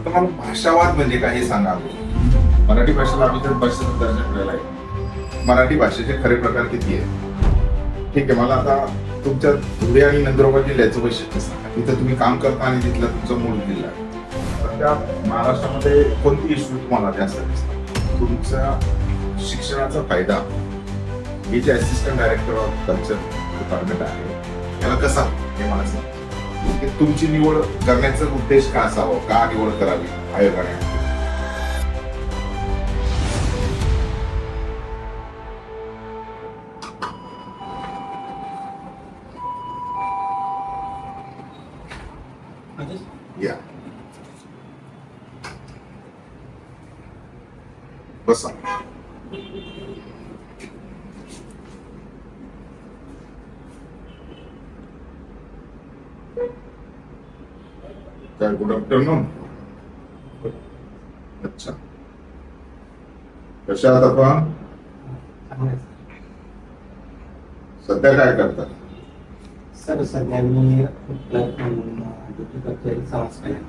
आता मला भाषावाद म्हणजे काय हे सांगा मराठी भाषेला आम्ही तर भाषेचा दर्जा मिळाला आहे. मराठी भाषेचे खरे प्रकार किती आहेत? ठीक आहे मला आता तुमच्या धुळे आणि नंदुरबार जिल्ह्याचं वैशिष्ट्य सांगा. तिथं तुम्ही काम करता आणि तिथला तुमचा मूळ जिल्हा तर त्या महाराष्ट्रामध्ये कोणती इश्यू तुम्हाला जास्त दिसतात तुमच्या शिक्षणाचा फायदा हे जे assistant director of culture department आहे त्याला कसा हे मला सांगा. तुमची निवड करण्याचा उद्देश का असावा? का निवड करावी? आयोगाने काय गुड आफ्टरनून अच्छा. कशा आहात आपण? सध्या काय करतात सर सध्या मी ड्युटी करतोय समाज कल्याण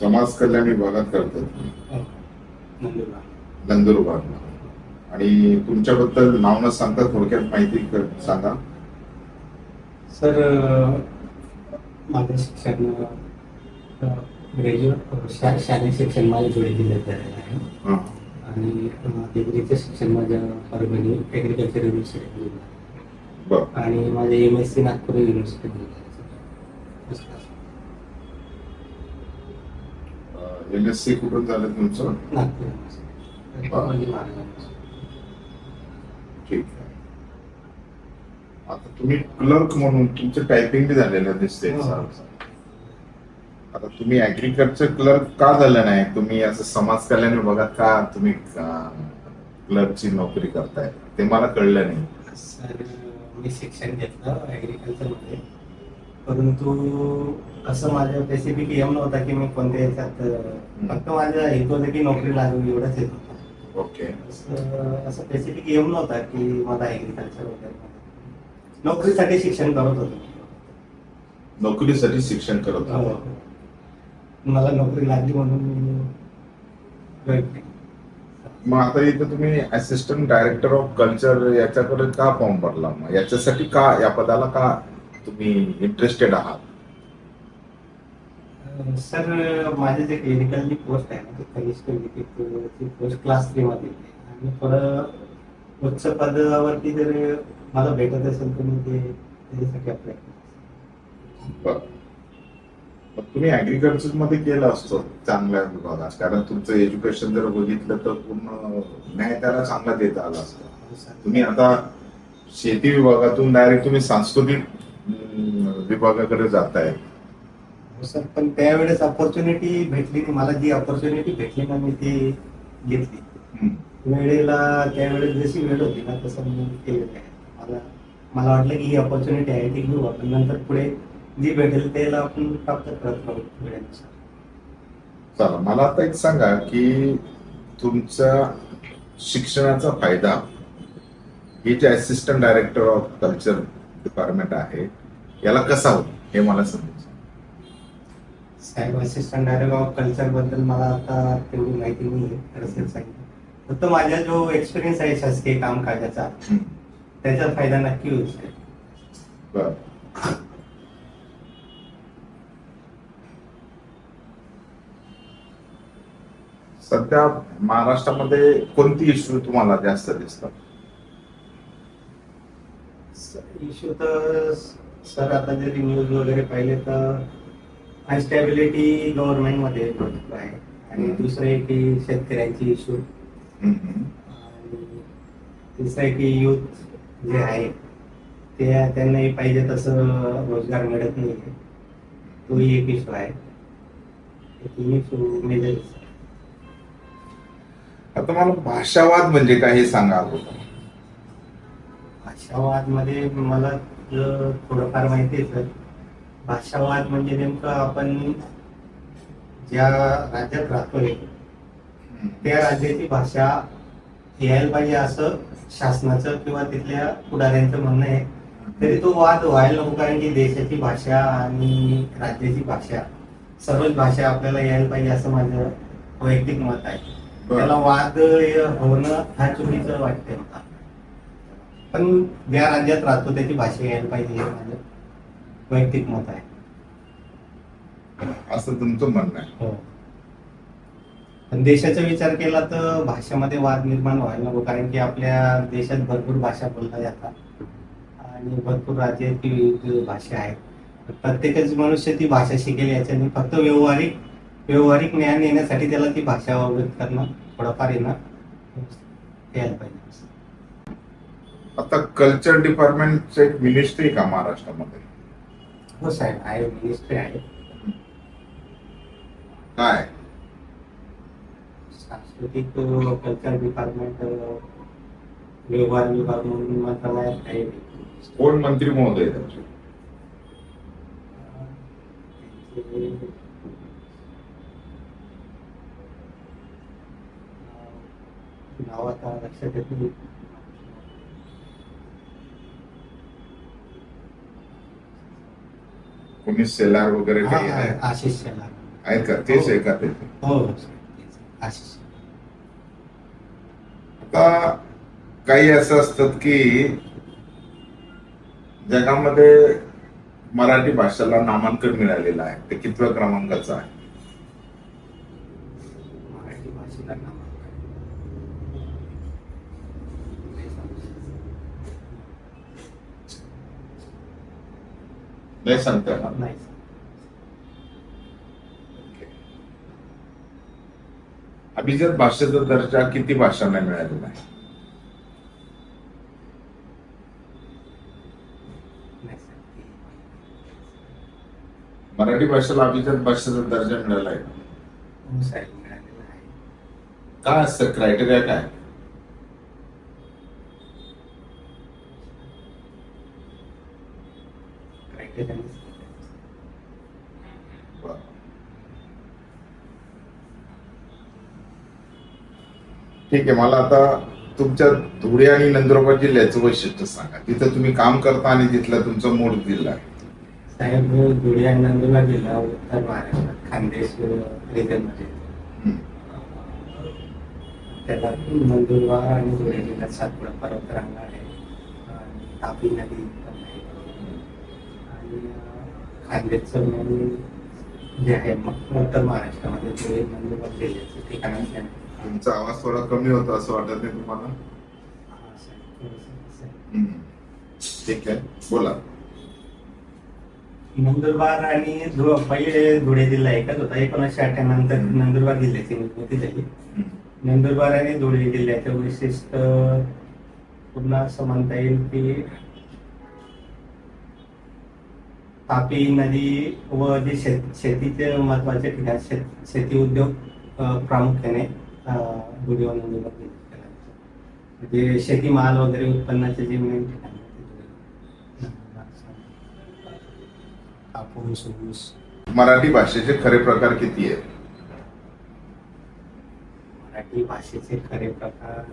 समाज कल्याण विभागात करतात नंदुरबार. नंदुरबारला आणि तुमच्याबद्दल नाव न सांगता थोडक्यात माहिती कर- सांगा. सर अं, माझं शिक्षण ग्रॅज्युएट शालेय शिक्षण माझ्या जोडी जिल्ह्यात झालेलं आहे. आणि डिग्रीचं शिक्षण माझ्या परभणी ॲग्रिकल्चर युनिव्हर्सिटी आणि माझे M S C Nagpur university M S C कुठून झालं तुमचं? नागपूर म्हणजे ठीक आता तुम्ही क्लर्क म्हणून तुमचं टायपिंग बी झालेलं दिसते हो. आता तुम्ही ऍग्रिकल्चर क्लर्क का झालं नाही? तुम्ही असं समाज कल्याण विभागात का तुम्ही क्लर्कची नोकरी करताय? ते मला कळलं नाही. सर मी शिक्षण घेतलं ॲग्रिकल्चरमध्ये परंतु असं माझं स्पेसिफिक एम नव्हता की मी कोणत्या याच्यात फक्त माझं हेतू होतं की नोकरी लागू एवढंच येत होतं ओके. असं स्पेसिफिक एम नव्हता की मला ॲग्रिकल्चर वगैरे. नोकरीसाठी शिक्षण करत होतो नोकरीसाठी शिक्षण करत हो. आहात. मला नोकरी लागली म्हणून मी. मग आता इथं तुम्ही असिस्टंट डायरेक्टर ऑफ कल्चर याच्याकडे का फॉर्म भरला मग याच्यासाठी का या पदाला का तुम्ही इंटरेस्टेड आहात अं, सर माझे जे क्लिनिकलची पोस्ट आहे ना ती कनिष्ठ लिपिक पोस्ट क्लास थ्री मध्ये आहे. आणि थोडं उच्च पदावरती जर मला भेटत असेल तर मी ते त्याच्यासाठी अप्लाय तुम्ही ऍग्रिकल्चरमध्ये केलं असतं चांगल्या विभागात. कारण तुमचं एज्युकेशन जर बघितलं तर पूर्ण न्याय त्याला चांगला देता आला असतं. तुम्ही आता शेती विभागातून डायरेक्ट तुम्ही सांस्कृतिक विभागाकडे जाताय. सर. पण त्यावेळेस ऑपॉर्च्युनिटी भेटली नाही. मला जी ऑपॉर्च्युनिटी भेटली ना मी ती घेतली. वेळेला त्यावेळेस जशी वेळ होती ना तसं मी केलेलं आहे मला वाटलं की ही ऑपॉर्च्युनिटी आहे ती घेऊ आपण. नंतर पुढे जी भेटेल त्याला आपण प्राप्त करत राहू चला मला आता एक सांगा की तुमच्या शिक्षणाचा फायदा हे जे assistant director of culture department आहे याला कसा होतो? हे मला समजा साहेब असिस्टंट डायरेक्टर ऑफ कल्चरबद्दल मला आता तेवढी माहिती नाही आहे सांगितलं फक्त माझा जो एक्सपिरियन्स आहे शासकीय कामकाजाचा त्याचा फायदा नक्की साहेब बर. सध्या महाराष्ट्रामध्ये कोणती इश्यू तुम्हाला जास्त दिसतात? इश्यू तर सर आता जरी न्यूज वगैरे पाहिले तर अनस्टॅबिलिटी गव्हर्नमेंटमध्ये भरपूर आहे. आणि. दुसरं आहे की शेतकऱ्यांची इश्यू तिसरं आहे की युथ जे आहे ते त्यांनाही पाहिजे तसं रोजगार मिळत नाही आहे. तोही एक इश्यू आहे. आता मला भाषावाद म्हणजे काय हे सांगा अगोदर. भाषावादमध्ये मला थोडंफार माहिती आहे सर. भाषावाद म्हणजे नेमकं आपण ज्या राज्यात राहतोय त्या राज्याची भाषा यायला पाहिजे असं शासनाचं किंवा तिथल्या पुढाऱ्यांचं म्हणणं आहे. तरी तो वाद व्हायला नको कारण की देशाची भाषा आणि राज्याची भाषा सर्वच भाषा आपल्याला यायला पाहिजे असं माझं वैयक्तिक मत आहे. त्याला वाद होणं हा चुकीचं वाटते मला. पण ज्या राज्यात राहतो त्याची भाषा यायला पाहिजे हे माझं वैयक्तिक मत आहे. असं तुमचं म्हणणं आहे. हो. पण देशाचा विचार केला तर भाषेमध्ये वाद निर्माण व्हायला नको कारण की आपल्या देशात भरपूर भाषा बोलल्या जातात. आणि भरपूर राज्यात विविध भाषा आहेत प्रत्येकच मनुष्य ती भाषा शिकेल याच्याने. फक्त व्यवहारिक व्यवहारिक ज्ञान येण्यासाठी त्याला ती भाषा अवगत करणं थोडंफार येणं यायला पाहिजे. आता कल्चर डिपार्टमेंटचं एक मिनिस्ट्री का महाराष्ट्रामध्ये? हो साहेब आहे मिनिस्ट्री आहे. काय? सांस्कृतिक कल्चर डिपार्टमेंट व्यवहार विभाग म्हणून मंत्रालयात आहे. कोण मंत्री महोदय? त्याचे? नाव आता लक्षात येत नाही. कोणी सेलार वगैरे काही आहे? आशिष शेलार आहेत का? तेच आहे का ते? हो हो, आशिष आता काही असं असतात की जगामध्ये मराठी भाषेला नामांकन मिळालेलं आहे. ते कितव्या क्रमांकाचं आहे? मराठी भाषेला नाव नाही सांगता येणार नाही अभिजात भाषेचा दर्जा किती भाषांना मिळालेला आहे? मराठी भाषेला अभिजात भाषेचा दर्जा मिळाला आहे. का काय असतं क्रायटेरिया काय? क्रायटेरिया ठीक आहे मला आता तुमच्या धुळे आणि नंदुरबार जिल्ह्याचं वैशिष्ट्य सांगा. तिथं तुम्ही काम करता आणि तिथला तुमचा मूळ जिल्हा आहे. साहेब धुळे आणि नंदुरबार जिल्हा उत्तर महाराष्ट्रात खानदेश रिजनमध्ये. हम्म. त्याला नंदुरबार आणि धुळे जिल्ह्यात सातपुडा पर्वत रांगा आहे. आणि तापी नदी पण आहे. आणि अं, खानदेशचं मेन जे आहे मग उत्तर महाराष्ट्रामध्ये धुळे नंदुरबार जिल्ह्याचं ठिकाण आहे तुमचा आवाज थोडा कमी होता असं वाटत नाही तुम्हाला. ठीक आहे बोला नंदुरबार आणि पहिले धुळे जिल्हा एकच होता एकोणीसशे अठ्ठ्याण्णव नंतर नंदुरबार जिल्ह्याची निर्मिती झाली. नंदुरबार आणि धुळे जिल्ह्याचं वैशिष्ट्य पुन्हा असं म्हणता येईल की तापी नदी व जे शेत शेतीचे महत्त्वाचे ठिकाण शेत उद्योग प्रामुख्याने केला जातो. म्हणजे शेतीमाल वगैरे उत्पन्नाचे जे मेन ठिकाण कापूस ऊस मराठी भाषेचे खरे प्रकार किती आहेत मराठी भाषेचे खरे प्रकार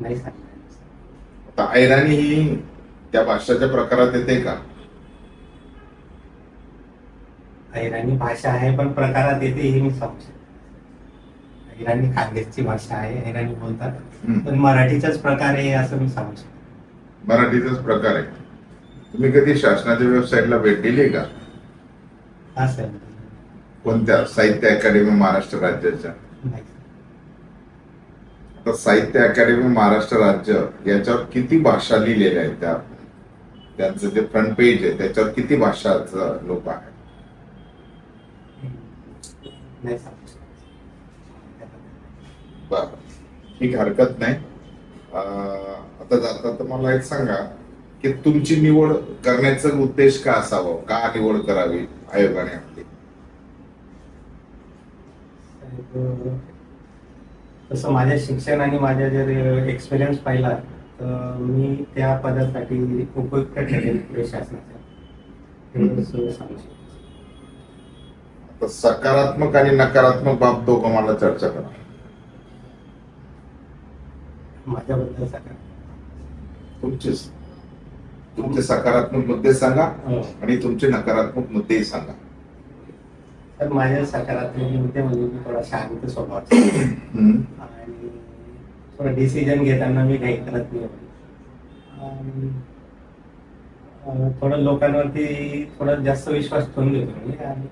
नाही. आता ऐराणी ही त्या भाषेच्या प्रकारात येते का अहिराणी भाषा आहे पण प्रकारात येते हे मी सांगू शकतो अहिराणी खानदेशची भाषा आहे अहिराणी बोलतात. हम्म. पण मराठीचाच प्रकार आहे असं मी सांगू शकतो मराठीचाच प्रकार आहे. तुम्ही कधी शासनाच्या वेबसाईटला भेट दिली का? असं आहे. कोणत्या? साहित्य अकादमी महाराष्ट्र राज्याच्या. नाही आता साहित्य अकादमी महाराष्ट्र राज्य याच्यावर किती भाषा लिहिलेल्या आहेत त्या? त्यांचं जे फ्रंट पेज आहे त्याच्यावर किती भाषाचं लोक आहे नाही सांगू बरं. ठीक हरकत नाही. आता जाता तर मला एक सांगा की तुमची निवड करण्याचा उद्देश का असावा? का निवड करावी आयोगाने आपली? तसं माझ्या शिक्षण आणि माझ्या जर एक्सपिरियन्स पाहिला तर मी त्या पदासाठी उपयुक्त ठरेल पुढे शासनाच्या. एवढंच सांगू शकतो. आता सकारात्मक आणि नकारात्मक बाब दोघं मला चर्चा करा माझ्याबद्दल सकाळ तुमचे तुमचे सकारात्मक मुद्दे सांगा हो. आणि तुमचे नकारात्मक मुद्देही सांगा. तर माझ्या सकारात्मक मुद्दे म्हणजे मी थोडा शांत स्वभावाचा हम्म. आणि थोडं डिसिजन घेताना मी काही करत नाही. थोडं लोकांवरती थोडा जास्त विश्वास ठेवून घेतो मी. आणि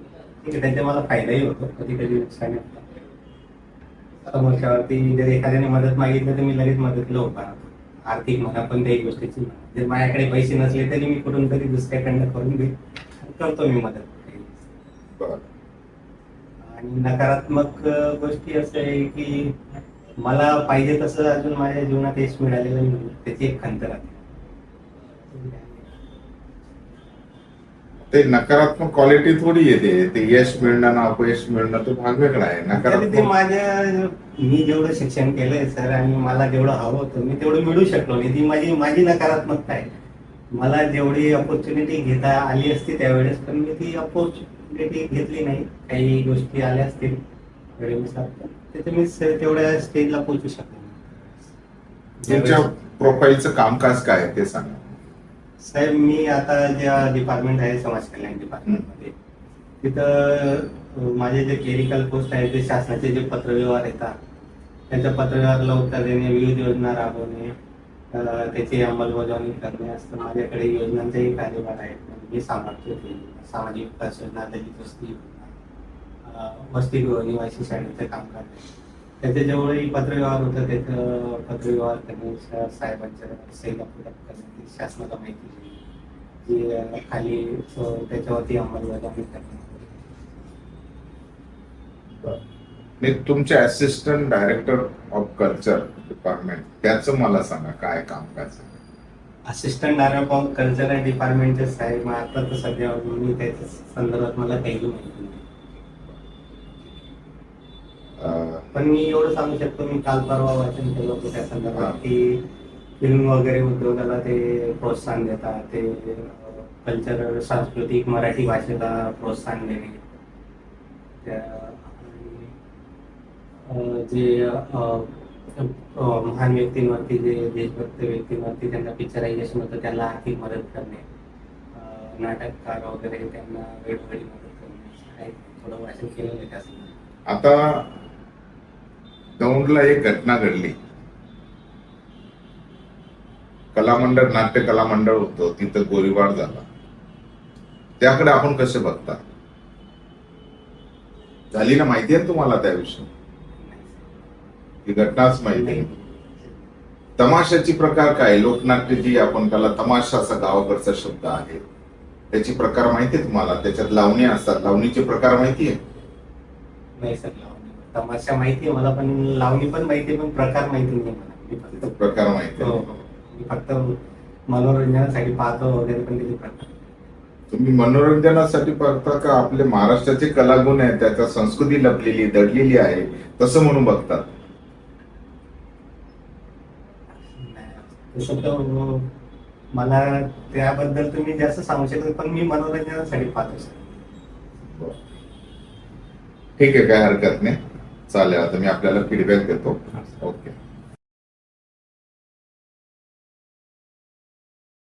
ठीक आहे त्याचा मला फायदाही होतो. कधी कधी नुकसानही होतं. समोरच्यावरती जर एखाद्याने मदत मागितली तर मी लगेच मदतीला उभा आर्थिक म्हणा पण काही गोष्टीची. जर माझ्याकडे पैसे नसले तरी मी कुठून तरी दुसऱ्याकडनं करून दे करतो मी मदत. आणि नकारात्मक गोष्टी असं आहे की मला पाहिजे तसं अजून माझ्या जीवनात यश मिळालेलं नाही. त्याची एक खंत राहते. ते नकारात्मक क्वालिटी थोडी येते. ते यश मिळणं ना अपयश मिळणं तो भाग वेगळा आहे. तरी ते नकारात्मक माझ्या मी जेवढं शिक्षण केलंय सर आणि मला जेवढं हवं होतं मी तेवढं मिळू शकलो नाही. ती माझी माझी नकारात्मकता आहे. मला जेवढी अपॉर्च्युनिटी घेता आली असती त्यावेळेस पण मी ती अपॉर्च्युनिटी घेतली नाही. काही गोष्टी आल्या असतील वेळेनुसार मी स- तेवढ्या स्टेजला पोहोचू शकलो नाही. तुमच्या प्रोफाईलचं कामकाज काय आहे ते सांगा. साहेब मी आता ज्या डिपार्टमेंट आहे समाज कल्याण डिपार्टमेंटमध्ये तिथं माझे जे क्लिनिकल पोस्ट आहे ते शासनाचे जे पत्रव्यवहार येतात त्याच्या पत्रव्यवहाराला उत्तर देणे विविध योजना राबवणे त्याची अंमलबजावणी करणे असं माझ्याकडे योजनांचाही कार्यभार आहे म्हणजे मी सामर्थ्य सामाजिक विकास योजना दलित वस्ती योजना निवासी शाळेचं काम करणे त्याचे जेवढेही पत्रव्यवहार होतं त्याचं पत्रव्यवहार करणे सा- साहेबांच्या शासनाला माहिती जी खाली त्याच्यावरती अंमलबजावणी करणे मी तुमचे assistant director of culture department त्याचं मला सांगा काय कामकाज आहे? असिस्टंट डायरेक्टर ऑफ कल्चरल डिपार्टमेंटचे साहेब आता तर सध्या मी त्याच्या संदर्भात मला काही माहिती नाही. पण मी एवढं सांगू शकतो मी काल परवा वाचन केलं होतं त्या. संदर्भात की फिल्म वगैरे उद्योगाला ते प्रोत्साहन देतात ते कल्चरल सांस्कृतिक मराठी भाषेला प्रोत्साहन देणे त्या जे महान व्यक्तींवरती जे देशभक्त व्यक्तींवरती त्यांना पिक्चरायझेशन होतं त्यांना आर्थिक मदत करणे नाटककार वगैरे त्यांना वेळोवेळी मदत करणे. थोडं वाचन केलेलं आहे त्या. आता दौंडला एक घटना घडली. कलामंडळ नाट्य कलामंडळ होतं. तिथं गोळीबार झाला. त्याकडे आपण कसे बघता? झाली ना माहिती आहे ना तुम्हाला त्याविषयी? ही घटनाच माहिती आहे. तमाशाची प्रकार काय? लोकनाट्य जी आपण त्याला तमाशा असा गावाकडचा शब्द आहे. त्याची प्रकार माहिती आहे तुम्हाला? त्याच्यात लावणी असतात. लावणीचे प्रकार माहिती आहे? तमाशा माहिती आहे मला पण लावणी पण माहिती आहे पण प्रकार माहिती नाही मला. प्रकार माहिती हो, आहे. हो. मी फक्त मनोरंजनासाठी पाहतो वगैरे पण त्याचे प्रकार तुम्ही मनोरंजनासाठी बघता का? आपले महाराष्ट्राचे कलागुण आहेत त्याच्या संस्कृती लपलेली दडलेली आहे. तसं म्हणून बघतात. नाही. तर मला त्याबद्दल तुम्ही जास्त सांगू शकत पण मी मनोरंजनासाठी पाहतो. सर ठीक आहे काय हरकत नाही. चालेल आता मी आपल्याला फीडबॅक देतो. ओके